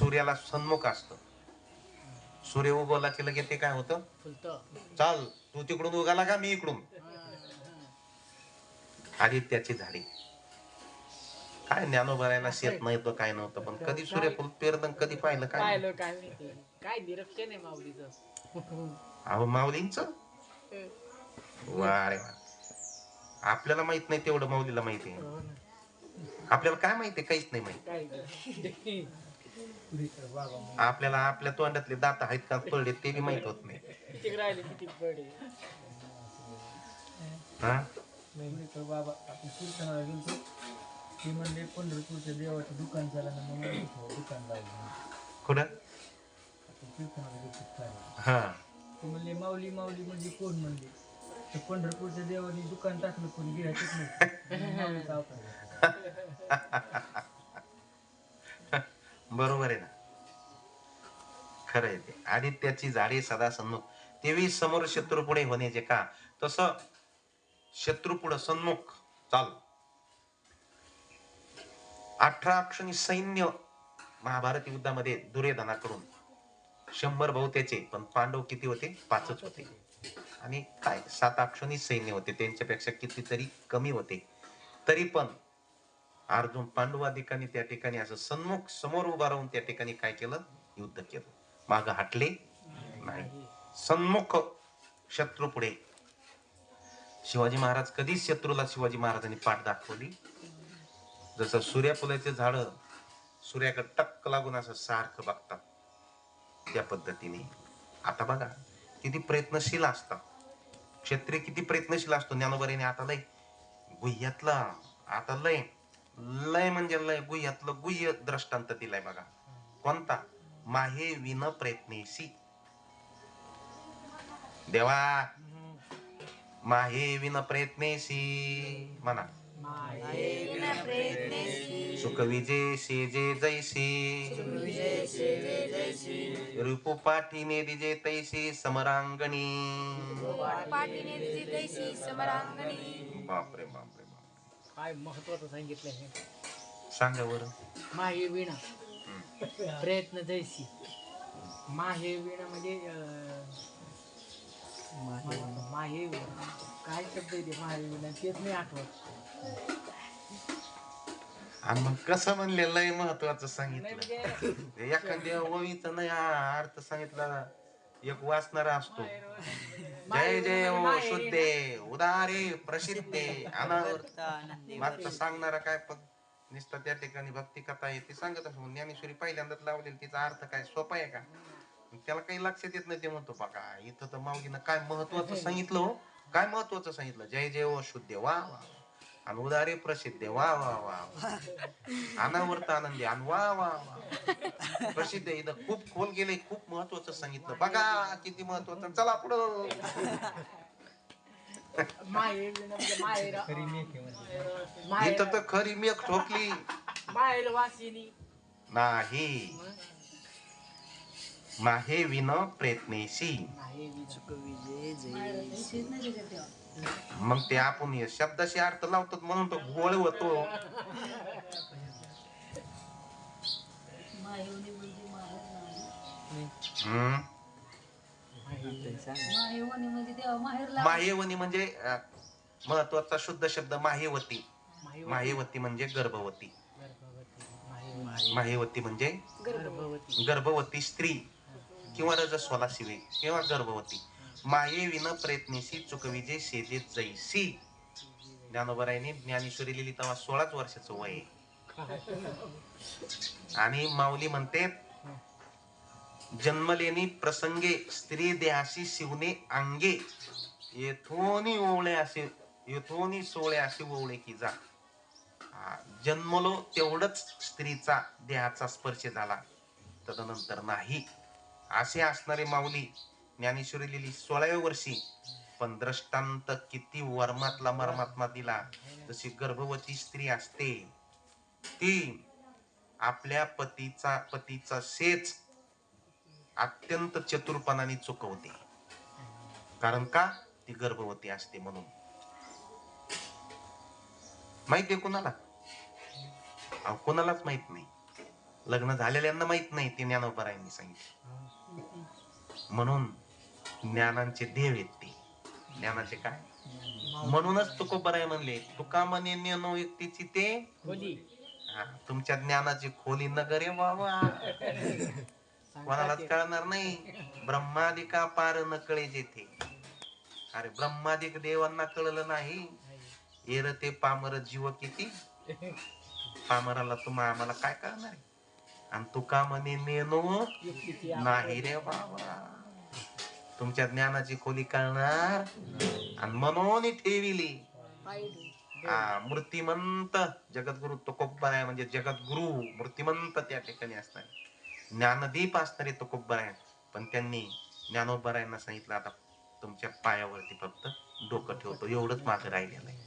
सूर्याला सन्मुख असतं. सूर्य उगवला की लगेच ते काय होतं? फुलतं. चाल तू तिकडून उगाला का मी इकडून? आदित्याची झाडी. काय ज्ञानो भरायला शेत नव्हतं काय नव्हतं पण कधी सूर्यफूल पेरलं कधी पाहिलं काय पाहिलं काय निरीक्षण आहे माऊलीचं? अहो माऊलींच? वा रे वा आपल्याला माहीत नाही तेवढं माऊलीला माहिती आहे. हो. आपल्याला काय माहिती काहीच नाही माहिती. नाही. आपल्याला आपल्या तोंडातले दात आहेत का पडले ते बी माहीत होत नाही. किती राहिले किती हा? बाबा आपण कीर्तनाला गेलतो ती म्हणले पंढरपूरच्या देवाचं दुकान झालं ना मग दुकान लावलं कुठं? कीर्तनाला हा. ते म्हणले माऊली माऊली म्हणजे कोण म्हणले तर पंढरपूरच्या देवानी दुकान टाकलं कोणी गिरायचंच नाही. बरोबर आहे ना? खरं आहे ते. आदित्याची झाडे सदा सन्मुख तेवी समोर शत्रू पुढे होण्याचे का? तस शत्रू पुढे सन्मुख. चाल. अठरा अक्षणी सैन्य महाभारत युद्धामध्ये दुर्योधनाकडून शंभर बहुतेचे पण पांडव किती होते? पाचच होते. आणि काय? सात अक्षणी सैन्य होते. त्यांच्यापेक्षा कितीतरी कमी होते. तरी पण अर्जुन पांडवाधिकांनी त्या ठिकाणी असं सन्मुख समोर उभा राहून त्या ठिकाणी काय केलं? युद्ध केलं. माग हटले? नाही. सन्मुख शत्रू पुढे. शिवाजी महाराज कधीच शत्रूला शिवाजी महाराजांनी पाठ दाखवली. जसं सूर्यफुलाचे झाड सूर्याकडे टक्क लागून असं सारखं बघतात. त्या पद्धतीने. आता बघा किती प्रयत्नशील असतात. क्षेत्रीय किती प्रयत्नशील असतो ज्ञानोबरीने आता लय. गुह्यातला आता लय. लय म्हणजे लय गुह्यातलं गुह्य दृष्टांत दिलाय बघा. कोणता? माहे विन प्रयत्नेशी. देवा माहे विन प्रयत्नेशी म्हणा. सुख विजय शेजे जैसी. रूप पाठीने दिजे तैसी समरांगणी. पाठीने दिली तैसी समरांगणी. बापरे बापरे बापरे. काय महत्वाचं सांगितलं हे? सांगा बरं. माहे विणा. प्रयत्न जैसी. माहे विणा म्हणजे अं, माहे विणा. काय शब्द आहे ते माहे विणा? तेच नाही आठवत. आणि मग कसं म्हणले लय महत्वाचं नाही सांगितलं म्हणजे एखाद्या ओळीचा नाही हा अर्थ सांगितला एक वाचणारा असतो जय जय ओ शुद्धे उदारे प्रसिद्धे अनावर्त मात्र सांगणारा काय नुसतं त्या ठिकाणी भक्ती कथा आहे ती सांगत असतो ज्ञानेश्वरी पहिल्यांदाच लावलेली तिचा अर्थ काय सोपा आहे का? त्याला काही लक्षात येत नाही ते म्हणतो बघा इथं तर माऊलीनं काय महत्वाचं सांगितलं हो. काय महत्वाचं सांगितलं? जय जय ओ शुद्धे वा वा वा. आणि उदारे प्रसिद्धे वा वा वा. अनावर्त आनंदी. आणि वा वा वा प्रसिद्ध आहे. इथं खूप खोल गेले खूप महत्वाचं सांगितलं. बघा किती महत्वाचं. चला पुढं. म्हणजे म्हणजे. इथं तर खरी मेघ ठोकली. माहेर वासिनी. नाही. माहे विन प्रयत्नेशी. मग ते आपण हे शब्दाशी अर्थ लावतात म्हणून तो गोळ होतो. हम्म. माहेवणी म्हणजे माहेवनी म्हणजे अं, महत्त्वाचा शुद्ध शब्द माहेवती माहे माहेवती म्हणजे गर्भवती. गर्भवती. माहे माहेवती म्हणजे गर्भवती. गर्भवती स्त्री किंवा रजस्वला शिवे किंवा गर्भवती. माये विन प्रयत्नेशी चुकविजे शेजे जैसी. ज्ञानोबरायने ज्ञानेश्वरी लिहिली तेव्हा सोळाच वर्षाचं वय आणि माऊली म्हणते जन्मलेनी प्रसंगे स्त्री देहाशी शिवने अंगे. येथोनी ओवळे असे येथोनी सोळे असे ओवळे की जा. जन्मलो तेवढंच स्त्रीचा देहाचा स्पर्श झाला. तदनंतर नाही. असे असणारे माऊली ज्ञानेश्वरी लिहिली सोळाव्या वर्षी. पण द्रष्टांत किती वर्मातला मर्मात्मा दिला. जशी गर्भवती स्त्री असते ती आपल्या पतीचा पतीचा सेच अत्यंत चतुरपणाने चुकवते. कारण का? ती गर्भवती असते म्हणून. माहितीये कुणाला? अहो, कुणालाच माहीत नाही. लग्न झालेल्यांना माहीत नाही ते ज्ञानोपरायांनी सांगितलं. म्हणून ज्ञानांचे देव आहेत ते. ज्ञानाचे काय? म्हणूनच तुकोबराय म्हणले तुका म्हणे ज्ञानो व्यक्तीची ते हा, तुमच्या ज्ञानाची खोली नगर आहे बाबा कोणालाच कळणार नाही. ब्रह्मादिका पार न कळे जेथे. अरे ब्रह्मादिक देवांना कळलं नाही. एर ते पामर जीव किती? पामराला तुम्हा आम्हाला काय करणार आहे? आणि तुका म्हणे नेनो नाही रे बाबा तुमच्या ज्ञानाची खोली कळणार? आणि म्हणून ठेविली. हा मूर्तिमंत जगद्गुरु तुकोब्बर आहे म्हणजे जगद्गुरु मूर्तिमंत त्या ठिकाणी असतात ज्ञानदीप असणारे तुकोब्बर आहे पण त्यांनी ज्ञानोबरायांना सांगितलं आता तुमच्या पायावरती फक्त डोकं ठेवतो. एवढंच माझं राहिलेलं आहे.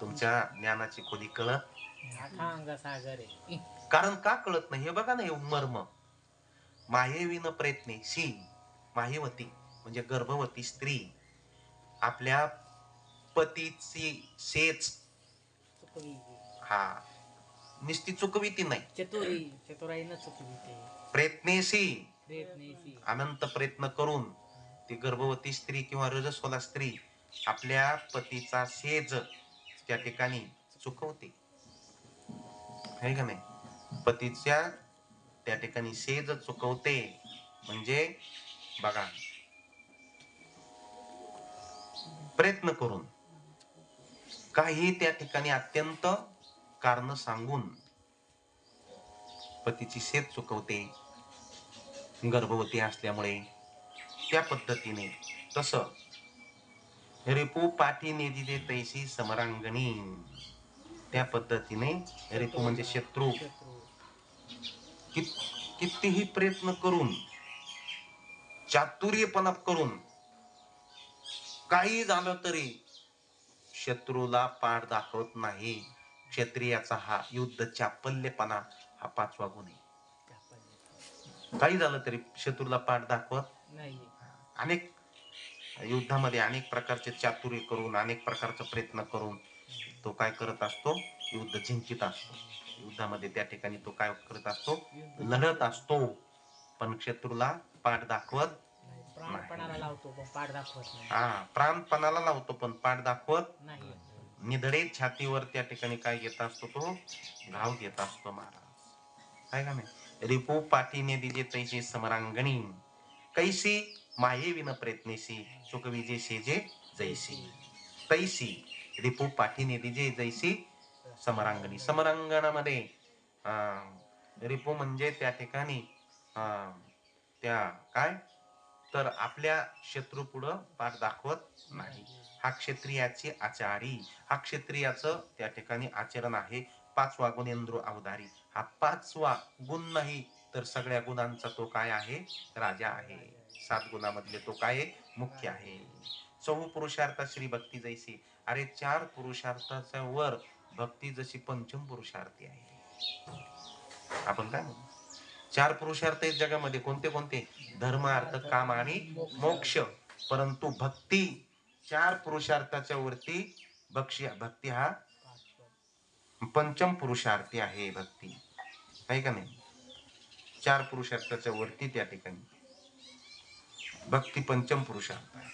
तुमच्या ज्ञानाची खोली कळत अथांग सागर आहे. कारण का कळत नाही? हे बघा ना हे मर्म. माहेविन प्रयत्ने. शी. माहेवती म्हणजे गर्भवती स्त्री आपल्या पतीची सेच हा. निस्ती चुकविती नाही. प्रयत्नेशी. प्रयत्नेशी. अनंत प्रयत्न करून ती गर्भवती स्त्री किंवा रजस्वला स्त्री आपल्या पतीचा सेज त्या ठिकाणी चुकवते. आहे का नाही? पतीच्या त्या ठिकाणी सेज चुकवते. म्हणजे बघा. प्रयत्न करून. काही त्या ठिकाणी अत्यंत कारण सांगून पतीची शेत चुकवते गर्भवती असल्यामुळे. त्या पद्धतीने तस रिपू पाठी निधी तैशी समरांगणी. त्या पद्धतीने रिपू म्हणजे शत्रू शत्रू. कित- कितीही प्रयत्न करून चातुर्यपणात करून काही झालं तरी शत्रूला पाठ दाखवत नाही. क्षत्रियाचा हा युद्ध चापल्यपणा हा पाचवा गुण आहे. काही झालं तरी शत्रूला पाठ दाखवत नाही. अनेक युद्धामध्ये अनेक प्रकारचे चातुर्य करून अनेक प्रकारचा प्रयत्न करून तो काय करत असतो? युद्ध जिंकित असतो. युद्धामध्ये त्या ठिकाणी तो काय करत असतो? लढत असतो. पण शत्रूला पाठ दाखवत नाही. प्राणपणाला लावतो पण पाठ दाखवत नाही. हा प्राणपणाला लावतो पण पाठ दाखवत नाही. निधडे छातीवर त्या ठिकाणी काय घेत असतो तो? घाव घेत असतो महाराज. काय का नाही? रिपू पाठीने दिजे तैसे समरांगणी. कैसी माये विन प्रयत्नेसी चुक विजे शेजे जैसी. तैसी रिपू पाठीने दिजे जैसी समरांगणी. समरांगणामध्ये रिपू म्हणजे त्या ठिकाणी अं, त्या काय? तर आपल्या शत्रू पुढं पाठ दाखवत नाही. हा क्षत्रियाचे आचारी हा क्षत्रियाचं त्या ठिकाणी आचरण आहे. पाचवा गुणेंद्र अवधारी हा पाचवा गुण नाही तर सगळ्या गुणांचा तो काय आहे? राजा आहे. सात गुणामधले तो काय आहे? मुख्य आहे. चौ पुरुषार्थ श्री भक्ती जैसी. अरे चार पुरुषार्थाच्या वर भक्ती जशी पंचम पुरुषार्थी आहे. आपण काय म्हणू? चार पुरुषार्थ आहेत जगामध्ये. कोणते कोणते? धर्म अर्थ काम आणि मोक्ष. परंतु भक्ती चार पुरुषार्थाच्या वरती बक्षी भक्ती हा पंचम पुरुषार्थी आहे भक्ती. आहे का नाही? चार पुरुषार्थाच्या वरती त्या ठिकाणी. भक्ती पंचम पुरुषार्थ आहे.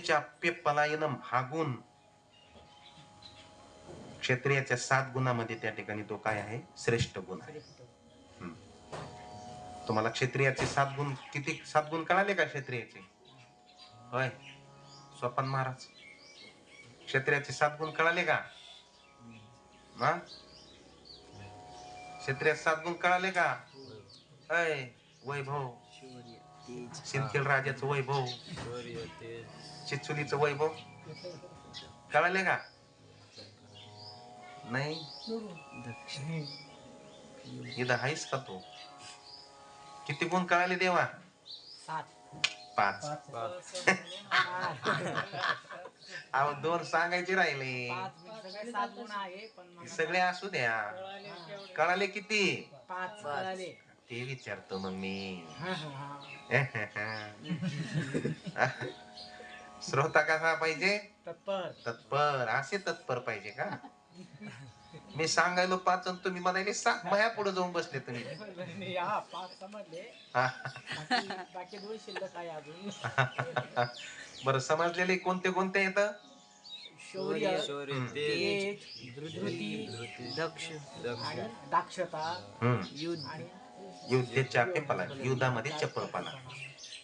चाप्य पलायनम हा गुण क्षत्रियाच्या सात गुणामध्ये त्या ठिकाणी तो काय आहे? श्रेष्ठ गुण आहे. तुम्हाला क्षत्रियाचे सात गुण किती? सात गुण कळाले का क्षत्रियाचे? होय. स्वपन महाराज क्षत्रियाचे सात गुण कळाले का? हा? क्षत्रियाचे सात गुण कळाले का? अय वैभव. सिंदखेड राजाचं वैभव. चिचुलीचं वैभव. कळाले का? नाही. इथं आहेस का तू? किती गुण कळाले देवा? सात. पाच. अहो दोन सांगायचे राहिले. पाच म्हणजे सगळे सात गुण आहे पण मला सगळे असू द्या. कळाले किती? पाच. कळाले. ते विचारतो मग मी. हा, हा, हा. श्रोता कसा पाहिजे? तत्पर. तत्पर. असे तत्पर पाहिजे का? मी सांगायलो पाच आणि तुम्ही म्हणाले सा माया पुढे जाऊन बसले तुम्ही. नाही, पाच समजले. बाकी बाकी दोन शिल्लक आहे अजून. बरं समजलेले कोणते कोणते येतं युद्धामध्ये चपळपणा.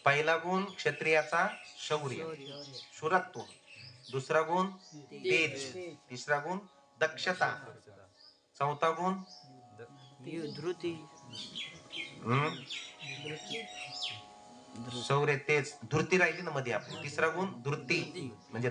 पहिला गुण क्षत्रियाचा शौर्य. शुरत्व दुसरा गुण तेज. तिसरा गुण दक्षता. चौथा गुण? धृती. शौर्य तेज. धृती राहिली ना मध्ये आपली. तिसरा गुण? धृती. म्हणजे